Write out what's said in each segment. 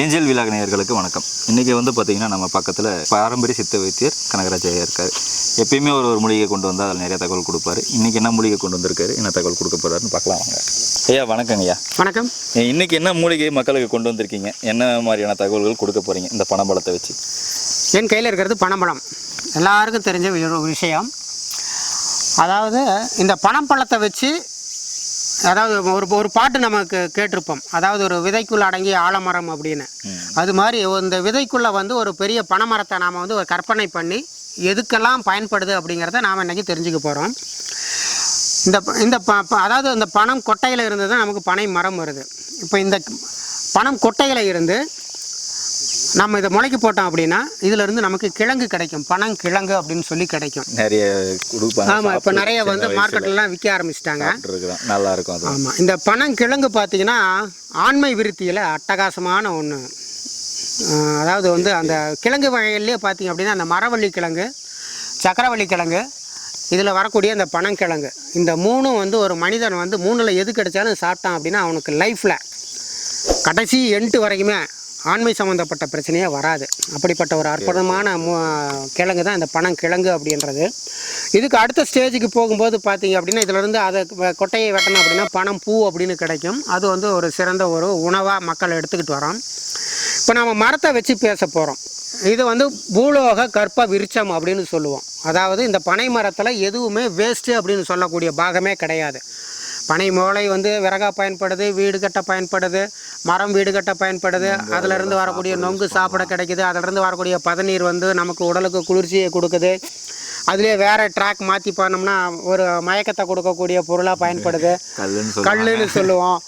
Angel விழா நேயர்களுக்கு வணக்கம். இன்றைக்கி வந்து பார்த்திங்கன்னா நம்ம பக்கத்தில் பாரம்பரிய சித்த வைத்தியர் கனகராஜ் ஐயா இருக்கார். எப்பயுமே ஒரு ஒரு மூலிகை கொண்டு வந்தால் அதில் நிறைய தகவல் கொடுப்பாரு. இன்றைக்கி என்ன மூலிகை கொண்டு வந்திருக்காரு என்ன தகவல் கொடுக்க போகிறாருன்னு பார்க்கலாம் வாங்க. ஐயா வணக்கங்க ஐயா. வணக்கம். இன்றைக்கி என்ன மூலிகை மக்களுக்கு கொண்டு வந்திருக்கீங்க? என்ன மாதிரியான தகவல்கள் கொடுக்க போகிறீங்க இந்த பணபலத்தை வச்சு? என் கையில் இருக்கிறது பனம்பழம். எல்லாருக்கும் தெரிஞ்ச ஒரு விஷயம். அதாவது இந்த பனம்பழத்தை வச்சு அதாவது ஒரு ஒரு பாட்டு நமக்கு கேட்டிருப்போம். அதாவது ஒரு விதைக்குள்ள அடங்கிய ஆலமரம் அப்படின்னு. அது மாதிரி இந்த விதைக்குள்ளே வந்து ஒரு பெரிய பனைமரத்தை நாம் வந்து ஒரு கற்பனை பண்ணி எதுக்கெல்லாம் பயன்படுது அப்படிங்கிறத நாம் இன்றைக்கி தெரிஞ்சுக்க போகிறோம் இந்த இந்த ப ப- அதாவது இந்த பனம் கொட்டையில் இருந்து தான் நமக்கு பனை மரம் வருது. இப்போ இந்த பனம் கொட்டையில் இருந்து நம்ம இதை முளைக்கு போட்டோம் அப்படின்னா இதுல இருந்து நமக்கு கிழங்கு கிடைக்கும். பனம் கிழங்கு அப்படின்னு சொல்லி கிடைக்கும். நிறைய ஆமாம் இப்போ நிறைய வந்து மார்க்கெட்லாம் விற்க ஆரம்பிச்சிட்டாங்க. நல்லா இருக்கும் ஆமாம் இந்த பனங்கிழங்கு பார்த்தீங்கன்னா ஆண்மை விருத்தியில் அட்டகாசமான ஒன்று அதாவது வந்து அந்த கிழங்கு வகையிலே பார்த்தீங்க அப்படின்னா அந்த மரவள்ளி கிழங்கு சக்கரவள்ளி கிழங்கு இதில் வரக்கூடிய அந்த பனங்கிழங்கு இந்த மூணும் வந்து ஒரு மனிதன் வந்து மூணில் எது கிடைச்சாலும் சாப்பிட்டான் அப்படின்னா அவனுக்கு லைஃப்பில் கடைசி எண்டு வரைக்குமே ஆண்மை சம்மந்தப்பட்ட பிரச்சனையே வராது. அப்படிப்பட்ட ஒரு அற்புதமான மு- கிழங்கு தான் இந்த பனங்கிழங்கு அப்படின்றது. இதுக்கு அடுத்த ஸ்டேஜுக்கு போகும்போது பார்த்தீங்க அப்படின்னா இதிலிருந்து அதை கொட்டையை வெட்டணும் அப்படின்னா பணம் பூ அப்படின்னு கிடைக்கும். அது வந்து ஒரு சிறந்த ஒரு உணவாக மக்கள் எடுத்துக்கிட்டு வரோம். இப்போ நம்ம மரத்தை வச்சு பேச போகிறோம் இது வந்து பூலோக கற்ப விருச்சம் அப்படின்னு சொல்லுவோம். அதாவது இந்த பனை மரத்தில் எதுவுமே வேஸ்ட்டு அப்படின்னு சொல்லக்கூடிய பாகமே கிடையாது. பனை மூளை வந்து விறகா பயன்படுது வீடு கட்ட பயன்படுது மரம் வீடு கட்ட பயன்படுது. அதிலிருந்து வரக்கூடிய நொங்கு சாப்பிட கிடைக்குது. அதிலிருந்து வரக்கூடிய பதநீர் வந்து நமக்கு உடலுக்கு குளிர்ச்சியை கொடுக்குது. அதுலேயே வேற ட்ராக் மாற்றி பண்ணோம்னா ஒரு மயக்கத்தை கொடுக்கக்கூடிய பொருளாக பயன்படுது. கல்லுன்னு சொல்லுவோம்.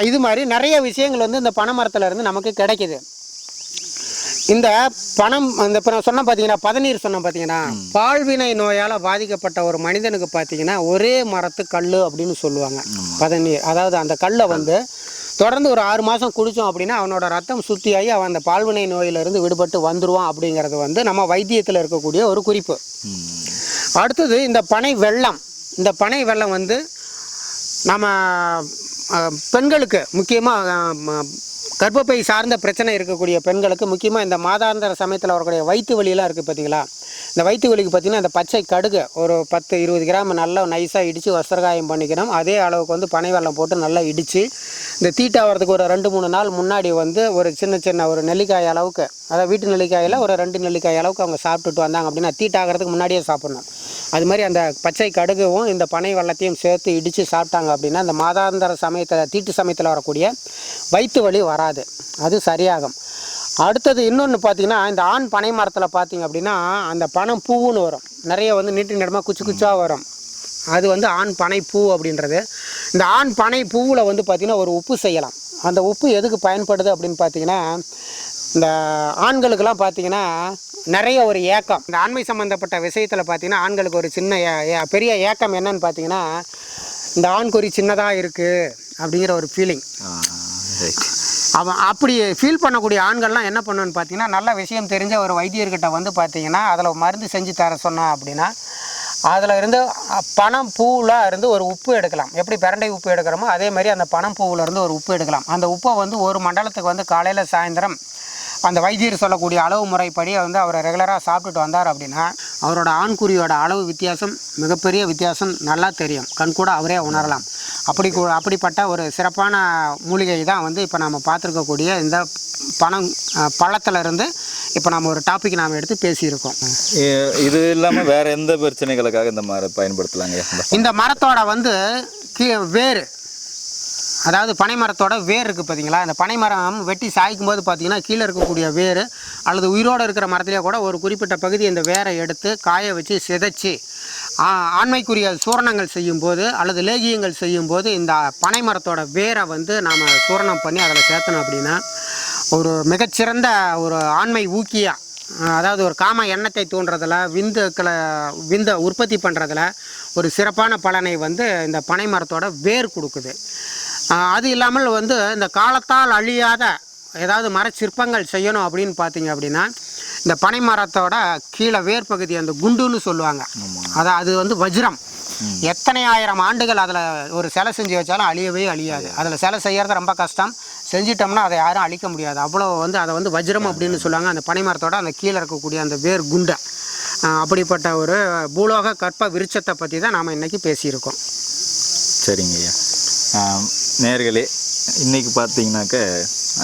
இது மாதிரி நிறைய விஷயங்கள் வந்து இந்த பனை மரத்துல இருந்து நமக்கு கிடைக்குது. இந்த பணம் அந்த இப்போ நான் சொன்னேன் பார்த்தீங்கன்னா பதநீர் சொன்னேன் பார்த்தீங்கன்னா பால்வினை நோயால் பாதிக்கப்பட்ட ஒரு மனிதனுக்கு பார்த்தீங்கன்னா ஒரே மரத்து கல் அப்படின்னு சொல்லுவாங்க. பதநீர். அதாவது அந்த கல்லை வந்து தொடர்ந்து ஒரு ஆறு மாதம் குடித்தோம் அப்படின்னா அவனோட ரத்தம் சுத்தியாகி அவன் அந்த பால்வினை நோயிலிருந்து விடுபட்டு வந்துருவான் அப்படிங்கிறது வந்து நம்ம வைத்தியத்தில் இருக்கக்கூடிய ஒரு குறிப்பு. அடுத்தது இந்த பனை வெள்ளம். இந்த பனை வெள்ளம் வந்து நம்ம பெண்களுக்கு முக்கியமாக கர்ப்பப்பை சார்ந்த பிரச்சனை இருக்கக்கூடிய பெண்களுக்கு முக்கியமாக இந்த மாதாந்திர சமயத்தில் வரக்கூடிய வயிற்று வலியெல்லாம் இருக்குது பார்த்தீங்களா இந்த வயிற்று வலிக்கு பார்த்தீங்கன்னா இந்த பச்சை கடுகு ஒரு பத்து இருபது கிராம் நல்லா நைஸாக இடித்து வஸ்திரகாயம் பண்ணிக்கணும். அதே அளவுக்கு வந்து பனை வெள்ளம் போட்டு நல்லா இடித்து இந்த தீட்டாகிறதுக்கு ஒரு ரெண்டு மூணு நாள் முன்னாடி வந்து ஒரு சின்ன சின்ன ஒரு நெல்லிக்காய் அளவுக்கு அதாவது வீட்டு நெல்லிக்காயில் ஒரு ரெண்டு நெல்லிக்காய் அளவுக்கு அவங்க சாப்பிட்டுட்டு வந்தாங்க அப்படின்னா தீட்டாகிறதுக்கு முன்னாடியே சாப்பிட்ணும். அது மாதிரி அந்த பச்சை கடுகவும் இந்த பனை வெள்ளத்தையும் சேர்த்து இடித்து சாப்பிட்டாங்க அப்படின்னா இந்த மாதாந்திர சமயத்தில் தீட்டு சமயத்தில் வரக்கூடிய வயிற்று வலி வராது. அது சரியாகும். அடுத்தது இன்னொன்று பார்த்தீங்கன்னா இந்த ஆண் பனை மரத்தில் பார்த்தீங்க அப்படின்னா அந்த பனம் பூவுன்னு வரும். நிறைய வந்து நீட்டு நிறமாக குச்சி குச்சாக வரும். அது வந்து ஆண் பனை பூ அப்படின்றது. இந்த ஆண் பனை பூவில் வந்து பார்த்திங்கன்னா ஒரு உப்பு செய்யலாம். அந்த உப்பு எதுக்கு பயன்படுது அப்படின்னு பார்த்தீங்கன்னா இந்த ஆண்களுக்கெல்லாம் பார்த்தீங்கன்னா நிறைய ஒரு ஏக்கம். இந்த ஆண்மை சம்மந்தப்பட்ட விஷயத்தில் பார்த்தீங்கன்னா ஆண்களுக்கு ஒரு சின்ன ஏ- பெரிய ஏக்கம் என்னன்னு பார்த்தீங்கன்னா இந்த ஆண்குறி சின்னதாக இருக்குது அப்படிங்கிற ஒரு ஃபீலிங் அவன் அப்படி ஃபீல் பண்ணக்கூடிய ஆண்கள்லாம் என்ன பண்ணுன்னு பார்த்தீங்கன்னா நல்ல விஷயம் தெரிஞ்ச ஒரு வைத்தியர்கிட்ட வந்து பார்த்தீங்கன்னா அதில் மருந்து செஞ்சு தர சொன்னான் அப்படின்னா அதில் இருந்து பணம் பூவில் இருந்து ஒரு உப்பு எடுக்கலாம். எப்படி பிரண்டை உப்பு எடுக்கிறோமோ அதே மாதிரி அந்த பணம் பூவில் இருந்து ஒரு உப்பு எடுக்கலாம். அந்த உப்பை வந்து ஒரு மண்டலத்துக்கு வந்து காலையில் சாயந்தரம் அந்த வைத்தியர் சொல்லக்கூடிய அளவு முறைப்படி வந்து அவர் ரெகுலராக சாப்பிட்டுட்டு வந்தார் அப்படின்னா அவரோட ஆண்குறியோட அளவு வித்தியாசம் மிகப்பெரிய வித்தியாசம் நல்லா தெரியும். கண் கூட அவரே உணரலாம். அப்படி அப்படிப்பட்ட ஒரு சிறப்பான மூலிகை தான் வந்து இப்போ நம்ம பார்த்துருக்கக்கூடிய இந்த பணம் பழத்துல இருந்து இப்போ நம்ம ஒரு டாபிக் நாம் எடுத்து பேசியிருக்கோம். இது இல்லாமல் வேற எந்த பிரச்சனைகளுக்காக இந்த மாதிரி பயன்படுத்தலாங்க? இந்த மரத்தோட வந்து கீ வேர் அதாவது பனை மரத்தோட வேர் இருக்குது பார்த்தீங்களா இந்த பனை மரம் வெட்டி சாய்க்கும் போது பார்த்தீங்கன்னா கீழே இருக்கக்கூடிய வேர் அல்லது உயிரோடு இருக்கிற மரத்திலே கூட ஒரு குறிப்பிட்ட பகுதி இந்த வேரை எடுத்து காய வச்சு சிதைச்சி ஆண்மைக்குரிய சூரணங்கள் செய்யும்போது அல்லது லேகியங்கள் செய்யும்போது இந்த பனை மரத்தோட வேரை வந்து நாம் சூரணம் பண்ணி அதில் சேர்த்தணும் அப்படின்னா ஒரு மிகச்சிறந்த ஒரு ஆண்மை ஊக்கியாக அதாவது ஒரு காம எண்ணத்தை தூண்டுறதில் விந்துக்களை விந்த உற்பத்தி பண்ணுறதுல ஒரு சிறப்பான பலனை வந்து இந்த பனை மரத்தோட வேர் கொடுக்குது. அது இல்லாமல் வந்து இந்த காலத்தால் அழியாத ஏதாவது மர சிற்பங்கள் செய்யணும் அப்படின்னு பார்த்தீங்க அப்படின்னா இந்த பனை மரத்தோட கீழே வேர் பகுதி அந்த குண்டுன்னு சொல்லுவாங்க. அதான் அது வந்து வஜ்ரம். எத்தனை ஆயிரம் ஆண்டுகள் அதில் ஒரு சிலை செஞ்சு வச்சாலும் அழியவே அழியாது. அதில் சிலை செய்யறது ரொம்ப கஷ்டம். செஞ்சிட்டோம்னா அதை யாரும் அழிக்க முடியாது. அவ்வளோ வந்து அதை வந்து வஜ்ரம் அப்படின்னு சொல்லுவாங்க. அந்த பனை மரத்தோட அந்த கீழே இருக்கக்கூடிய அந்த வேர் குண்டை. அப்படிப்பட்ட ஒரு பூலோக கற்ப விருட்சத்தை பற்றி தான் நாம் இன்றைக்கி பேசியிருக்கோம். சரிங்க ஐயா. நேர்களே இன்னைக்கு பார்த்தீங்கன்னாக்க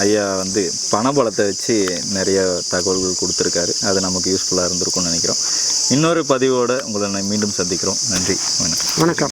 ஐயா வந்து பணபலத்தை வச்சு நிறைய தகவல்கள் கொடுத்துருக்காரு. அது நமக்கு யூஸ்ஃபுல்லாக இருந்திருக்கும்னு நினைக்கிறோம். இன்னொரு பதிவோட உங்களை நான் மீண்டும் சந்திக்கிறோம். நன்றி. வணக்கம். வணக்கம்.